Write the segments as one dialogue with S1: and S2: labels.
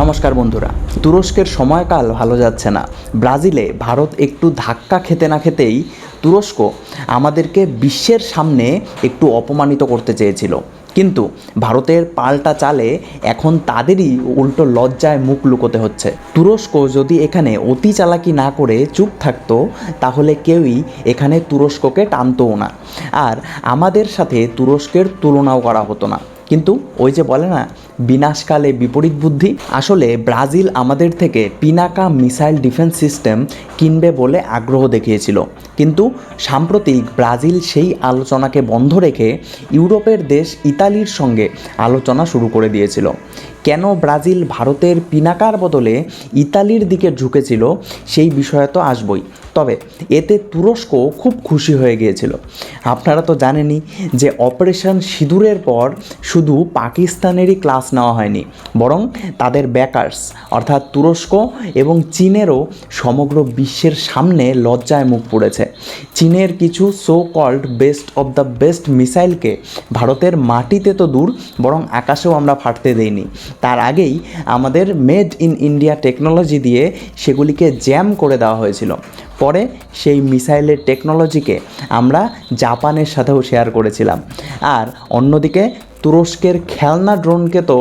S1: নমস্কার বন্ধুরা, তুরস্কের সময়কাল ভালো যাচ্ছে না। ব্রাজিলে ভারত একটু ধাক্কা খেতে না খেতেই তুরস্ক আমাদেরকে বিশ্বের সামনে একটু অপমানিত করতে চেয়েছিল। কিন্তু ভারতের পাল্টা চালে এখন তাদেরই উল্টো লজ্জায় মুখ লুকোতে হচ্ছে। তুরস্ক যদি এখানে অতি চালাকি না করে চুপ থাকতো, তাহলে কেউই এখানে তুরস্ককে টানতও না। আর আমাদের সাথে তুরস্কের তুলনাও করা হতো না। কিন্তু ওই যে বলে না, বিনাশকালে বিপরীত বুদ্ধি, আসলে ব্রাজিল আমাদের থেকে পিনাকা মিসাইল ডিফেন্স সিস্টেম কিনবে বলে আগ্রহ দেখিয়েছিল। কিন্তু সাম্প্রতিক ব্রাজিল সেই আলোচনাকে বন্ধ রেখে ইউরোপের দেশ ইতালির সঙ্গে আলোচনা শুরু করে দিয়েছিল। কেন ব্রাজিল ভারতের পিনাকার বদলে ইতালির দিকে ঝুঁকেছিল সেই বিষয়ে তো আসবই। তবে এতে তুরস্ক খুব খুশি হয়ে গিয়েছিল। আপনারা তো জানেনই যে অপারেশন সিঁদুরের পর শুধু পাকিস্তানেরই ক্লাস নেওয়া হয়নি, বরং তাদের ব্যাকার্স অর্থাৎ তুরস্ক এবং চীনেরও সমগ্র বিশ্বের সামনে লজ্জায় মুখ পড়েছে। চীনের কিছু so called best of the best মিসাইলকে ভারতের মাটিতে তো দূর, বরং আকাশেও আমরা ফাটতে দেইনি। তার আগেই আমাদের মেড ইন ইন্ডিয়া টেকনোলজি দিয়ে সেগুলিকে জ্যাম করে দেওয়া হয়েছিল। পরে সেই মিসাইলের টেকনোলজিকে আমরা জাপানের সাথেও শেয়ার করেছিলাম। আর অন্যদিকে তুরস্কের খেলনা ড্রোনকে তো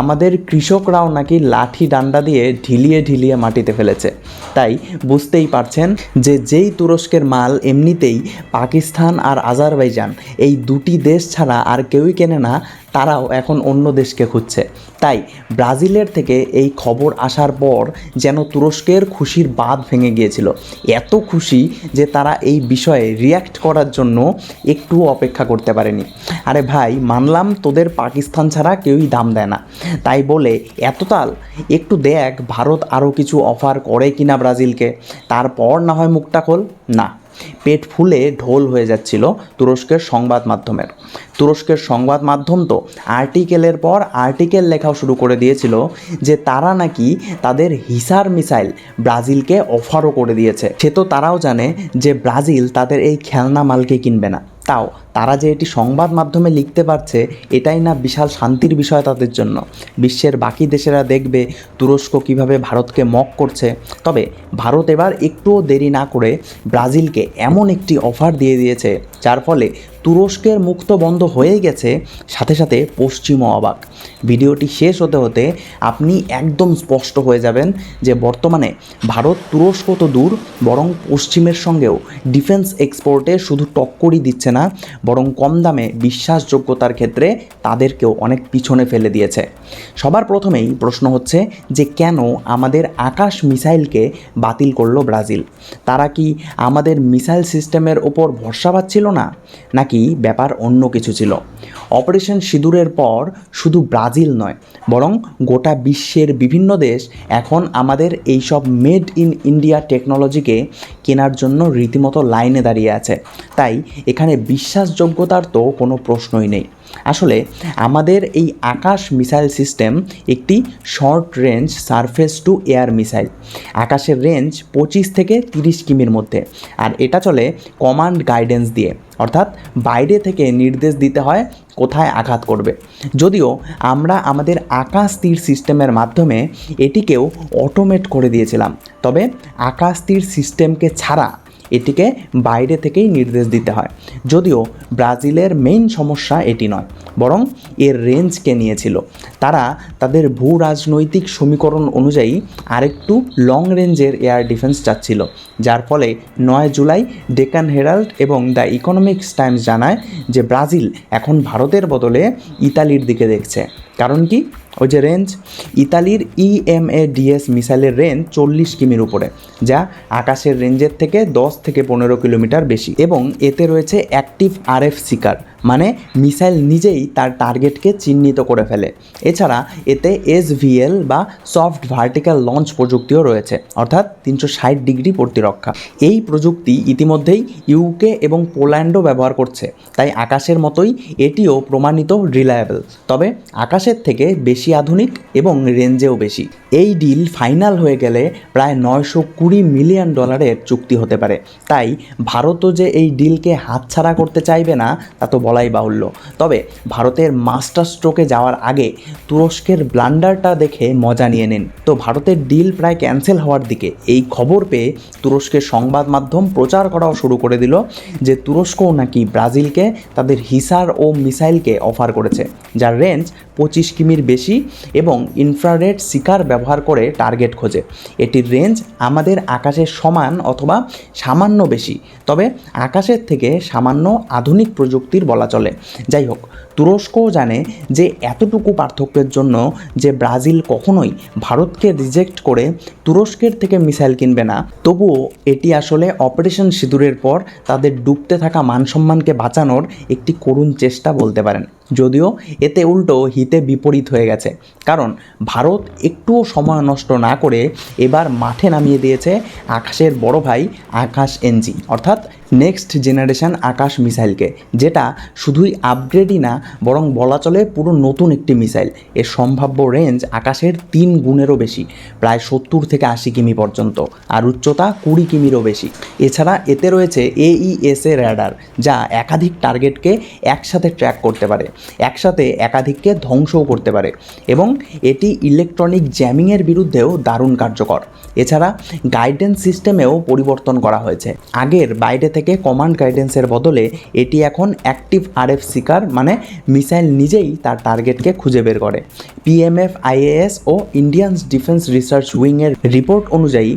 S1: আমাদের কৃষকরাও নাকি লাঠি ডান্ডা দিয়ে ঢিলিয়ে ঢিলিয়ে মাটিতে ফেলেছে। তাই বুঝতেই পারছেন যে যেই তুরস্কের মাল এমনিতেই পাকিস্তান আর আজারবাইজান, এই দুটি দেশ ছাড়া আর কেউই কেনে না, তারাও এখন অন্য দেশকে খুঁজছে। তাই ব্রাজিলের থেকে এই খবর আসার পর যেন তুরস্কের খুশির বাঁধ ভেঙে গিয়েছিল। এত খুশি যে তারা এই বিষয়ে রিয়্যাক্ট করার জন্য একটু অপেক্ষা করতে পারেনি। আরে ভাই, মানলাম তোদের পাকিস্তান ছাড়া কেউই দাম দেয় না। তাই বলে, এত তাল, একটু দেখ ভারত আরও কিছু অফার করে কিনা ব্রাজিলকে। তারপর না হয় মুখটা খোল। না, পেট ফুলে ঢোল হয়ে যাচ্ছিল তুরস্কের সংবাদ মাধ্যমের। তুরস্কের সংবাদ মাধ্যম তো আর্টিকেলের পর আর্টিকেল লেখাও শুরু করে দিয়েছিল যে তারা নাকি তাদের হিসার মিসাইল ব্রাজিলকে অফারও করে দিয়েছে। সে তো তারাও জানে যে ব্রাজিল তাদের এই খেলনা মালকে কিনবে না। তাও তারা যে এটি সংবাদ মাধ্যমে লিখতে পারছে, এটাই না বিশাল শান্তির বিষয় তাদের জন্য। বিশ্বের বাকি দেশেরা দেখবে তুরস্ক কীভাবে ভারতকে মক করছে। তবে ভারত এবার একটুও দেরি না করে ব্রাজিলকে এমন একটি অফার দিয়ে দিয়েছে, যার ফলে তুরস্কের মুক্ত বন্ধ হয়ে গেছে, সাথে সাথে পশ্চিমও অবাক। ভিডিওটি শেষ হতে হতে আপনি একদম স্পষ্ট হয়ে যাবেন যে বর্তমানে ভারত তুরস্ক তো দূর, বরং পশ্চিমের সঙ্গেও ডিফেন্স এক্সপোর্টে শুধু টক্করই দিচ্ছে না বরং কম দামে বিশ্বাসযোগ্যতার ক্ষেত্রে তাদেরকেও অনেক পিছনে ফেলে দিয়েছে। সবার প্রথমেই প্রশ্ন হচ্ছে যে কেন আমাদের আকাশ মিসাইলকে বাতিল করল ব্রাজিল? তারা কি আমাদের মিসাইল সিস্টেমের ওপর ভরসা পাচ্ছিল না? নাকি ব্যাপার অন্য কিছু ছিল? অপারেশন সিঁদুরের পর শুধু ব্রাজিল নয়, বরং গোটা বিশ্বের বিভিন্ন দেশ এখন আমাদের এইসব মেড ইন ইন্ডিয়া টেকনোলজিকে কেনার জন্য রীতিমতো লাইনে দাঁড়িয়ে আছে। তাই এখানে বিশ্বাসযোগ্যতার তো কোনো প্রশ্নই নেই। আসলে আমাদের এই আকাশ মিসাইল সিস্টেম একটি short range surface to air missile. আকাশের রেঞ্জ পঁচিশ থেকে তিরিশ কিমির মধ্যে। আর এটা চলে কমান্ড গাইডেন্স দিয়ে। অর্থাৎ বাইরে থেকে নির্দেশ দিতে হয় কোথায় আঘাত করবে। যদিও আমরা আমাদের আকাশ তীর সিস্টেমের মাধ্যমে এটিকেও অটোমেট করে দিয়েছিলাম। তবে আকাশ তীর সিস্টেমকে ছাড়া এটিকে বাইরে থেকেই নির্দেশ দিতে হয়। যদিও ব্রাজিলের মেইন সমস্যা এটি নয়, বরং এর রেঞ্জকে নিয়েছিল। তারা তাদের ভূ রাজনৈতিক সমীকরণ অনুযায়ী আরেকটু লং রেঞ্জের এয়ার ডিফেন্স চাচ্ছিল, যার ফলে নয় জুলাই ডেকান হেরাল্ড এবং দ্য ইকোনমিক্স টাইমস জানায় যে ব্রাজিল এখন ভারতের বদলে ইতালির দিকে দেখছে। কারণ কি? ওই যে রেঞ্জ ইতালির ইএমএডিএস ইএমএ ডিএস মিসাইলের রেঞ্জ চল্লিশ কিমির উপরে, যা আকাশের রেঞ্জের থেকে দশ থেকে পনেরো কিলোমিটার বেশি। এবং এতে রয়েছে অ্যাক্টিভ আরএফ সিকার মানে মিসাইল নিজেই তার টার্গেটকে চিহ্নিত করে ফেলে। এছাড়া এতে এসভিএল বা সফট ভার্টিক্যাল লঞ্চ প্রযুক্তিও রয়েছে, অর্থাৎ তিনশো ষাট ডিগ্রি প্রতিরক্ষা। এই প্রযুক্তি ইতিমধ্যেই ইউকে এবং পোল্যান্ডও ব্যবহার করছে, তাই আকাশের মতোই এটিও প্রমাণিত রিলায়েবল তবে আকাশের থেকে বেশি আধুনিক এবং রেঞ্জেও বেশি। এই ডিল ফাইনাল হয়ে গেলে প্রায় নয়শো কুড়ি মিলিয়ন ডলারের চুক্তি হতে পারে। তাই ভারতও যে এই ডিলকে হাতছাড়া করতে চাইবে না, তা তো বলাই বাহুল্য। তবে ভারতের মাস্টার স্ট্রোকে যাওয়ার আগে তুরস্কের ব্লান্ডারটা দেখে মজা নিয়ে নেন। তো ভারতের ডিল প্রায় ক্যান্সেল হওয়ার দিকে এই খবর পেয়ে তুরস্কের সংবাদ মাধ্যম প্রচার করাও শুরু করে দিল যে তুরস্কও নাকি ব্রাজিলকে তাদের হিসার ও মিসাইলকে অফার করেছে। যার রেঞ্জ পঁচিশ কিমির বেশি এবং ইনফ্রারেড শিকার ব্যবহার করে টার্গেট খোঁজে। এটির রেঞ্জ আমাদের আকাশের সমান অথবা সামান্য বেশি, তবে আকাশের থেকে সামান্য আধুনিক প্রযুক্তির বলা চলে। যাই হোক, তুরস্কও জানে যে এতটুকু পার্থক্যের জন্য যে ব্রাজিল কখনোই ভারতকে রিজেক্ট করে তুরস্কের থেকে মিসাইল কিনবে না। তবুও এটি আসলে অপারেশন সিঁদুরের পর তাদের ডুবতে থাকা মানসম্মানকে বাঁচানোর একটি করুণ চেষ্টা বলতে পারেন। যদিও এতে উল্টো হিতে বিপরীত হয়ে গেছে। কারণ ভারত একটুও সময় নষ্ট না করে এবার মাঠে নামিয়ে দিয়েছে আকাশের বড় ভাই আকাশ এনজি। অর্থাৎ নেক্সট জেনারেশান আকাশ মিসাইলকে, যেটা শুধুই আপগ্রেডই না, বরং বলা চলে পুরো নতুন একটি মিসাইল। এর সম্ভাব্য রেঞ্জ আকাশের তিন গুণেরও বেশি, প্রায় সত্তর থেকে আশি কিমি পর্যন্ত, আর উচ্চতা কুড়ি কিমিরও বেশি। এছাড়া এতে রয়েছে এইএসএ র্যাডার যা একাধিক টার্গেটকে একসাথে ট্র্যাক করতে পারে, একসাথে একাধিককে ধ্বংসও করতে পারে, এবং এটি ইলেকট্রনিক জ্যামিংয়ের বিরুদ্ধেও দারুণ কার্যকর। এছাড়া গাইডেন্স সিস্টেমেও পরিবর্তন করা হয়েছে। আগের বাইরে থেকে কমান্ড গাইডেন্সের বদলে এটি এখন অ্যাক্টিভ আরএফ শিকার মানে মিসাইল নিজেই তার টার্গেটকে খুঁজে বের করে। পিএমএফ আইএএস ও ইন্ডিয়ান ডিফেন্স রিসার্চ উইংয়ের রিপোর্ট অনুযায়ী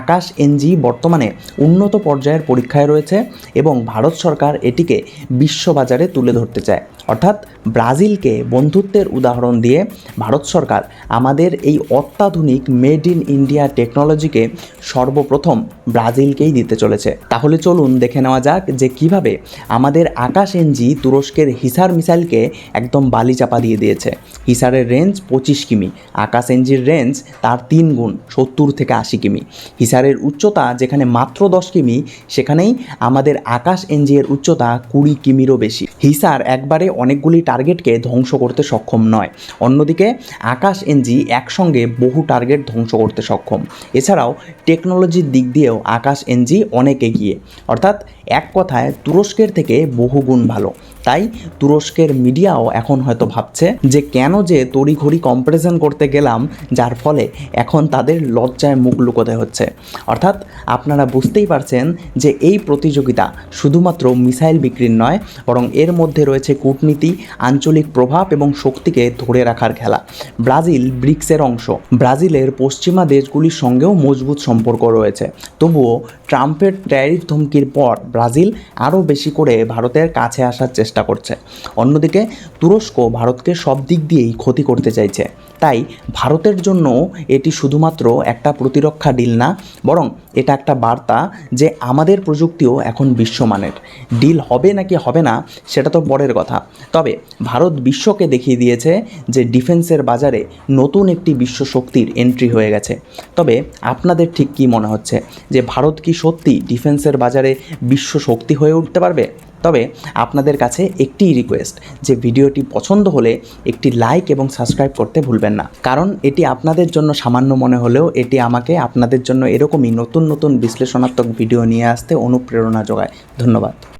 S1: আকাশ এনজি বর্তমানে উন্নত পর্যায়ের পরীক্ষায় রয়েছে এবং ভারত সরকার এটিকে বিশ্ববাজারে তুলে ধরতে চায়। অর্থাৎ ব্রাজিলকে বন্ধুত্বের উদাহরণ দিয়ে ভারত সরকার আমাদের এই অত্যাধুনিক মেড ইন ইন্ডিয়া টেকনোলজিকে সর্বপ্রথম ব্রাজিলকেই দিতে চলেছে। তাহলে চলুন দেখে নেওয়া যাক যে কীভাবে আমাদের আকাশ এনজি তুরস্কের হিসার মিসাইলকে একদম বালি চাপা দিয়ে দিয়েছে। হিসারের রেঞ্জ পঁচিশ কিমি, আকাশ এনজির রেঞ্জ তার তিন গুণ, সত্তর থেকে আশি কিমি। হিসারের উচ্চতা যেখানে মাত্র দশ কিমি, সেখানেই আমাদের আকাশ এনজি এর উচ্চতা কুড়ি কিমিরও বেশি। হিসার একবারে অনেকগুলি টার্গেটকে ধ্বংস করতে সক্ষম নয়। অন্যদিকে, আকাশ এনজি একসঙ্গে বহু টার্গেট ধ্বংস করতে সক্ষম। এছাড়াও টেকনোলজির দিক দিয়েও আকাশ এনজি অনেক এগিয়ে। অর্থাৎ, এক কথায় তুরস্কের থেকে বহুগুণ ভালো। তাই তুরস্কের মিডিয়াও এখন হয়তো ভাবছে যে কেন যে তড়িঘড়ি কম্পারিজন করতে গেলাম, যার ফলে এখন তাদের লজ্জায় মুখ লুকোতে হচ্ছে। অর্থাৎ আপনারা বুঝতেই পারছেন যে এই প্রতিযোগিতা শুধুমাত্র মিসাইল বিক্রির নয়, বরং এর মধ্যে রয়েছে কূটনীতি, আঞ্চলিক প্রভাব এবং শক্তিকে ধরে রাখার খেলা। ব্রাজিল ব্রিক্সের অংশ। ব্রাজিলের পশ্চিমা দেশগুলির সঙ্গেও মজবুত সম্পর্ক রয়েছে। তবুও ট্রাম্পের ট্যারিফ ধমকির পর ব্রাজিল আরও বেশি করে ভারতের কাছে আসার চেষ্টা করছে। অন্যদিকে তুরস্ক ভারতকে সব দিক দিয়েই ক্ষতি করতে চাইছে। তাই ভারতের জন্য এটি শুধুমাত্র একটা প্রতিরক্ষা ডিল না, বরং এটা একটা বার্তা যে আমাদের প্রযুক্তিও এখন বিশ্বমানের। ডিল হবে নাকি হবে না, সেটা তো পরের কথা। তবে ভারত বিশ্বকে দেখিয়ে দিয়েছে যে ডিফেন্সের বাজারে নতুন একটি বিশ্ব শক্তির এন্ট্রি হয়ে গেছে। তবে আপনাদের ঠিক কী মনে হচ্ছে? যে ভারত কি সত্যি ডিফেন্সের বাজারে বিশ্ব শক্তি হয়ে উঠতে পারবে? তবে আপনাদের কাছে একটি রিকোয়েস্ট যে ভিডিওটি পছন্দ হলে একটি লাইক এবং সাবস্ক্রাইব করতে ভুলবেন না। কারণ এটি আপনাদের জন্য সামান্য মনে হলেও এটি আমাকে আপনাদের জন্য এরকমই নতুন নতুন বিশ্লেষণাত্মক ভিডিও নিয়ে আসতে অনুপ্রেরণা যোগায়। ধন্যবাদ।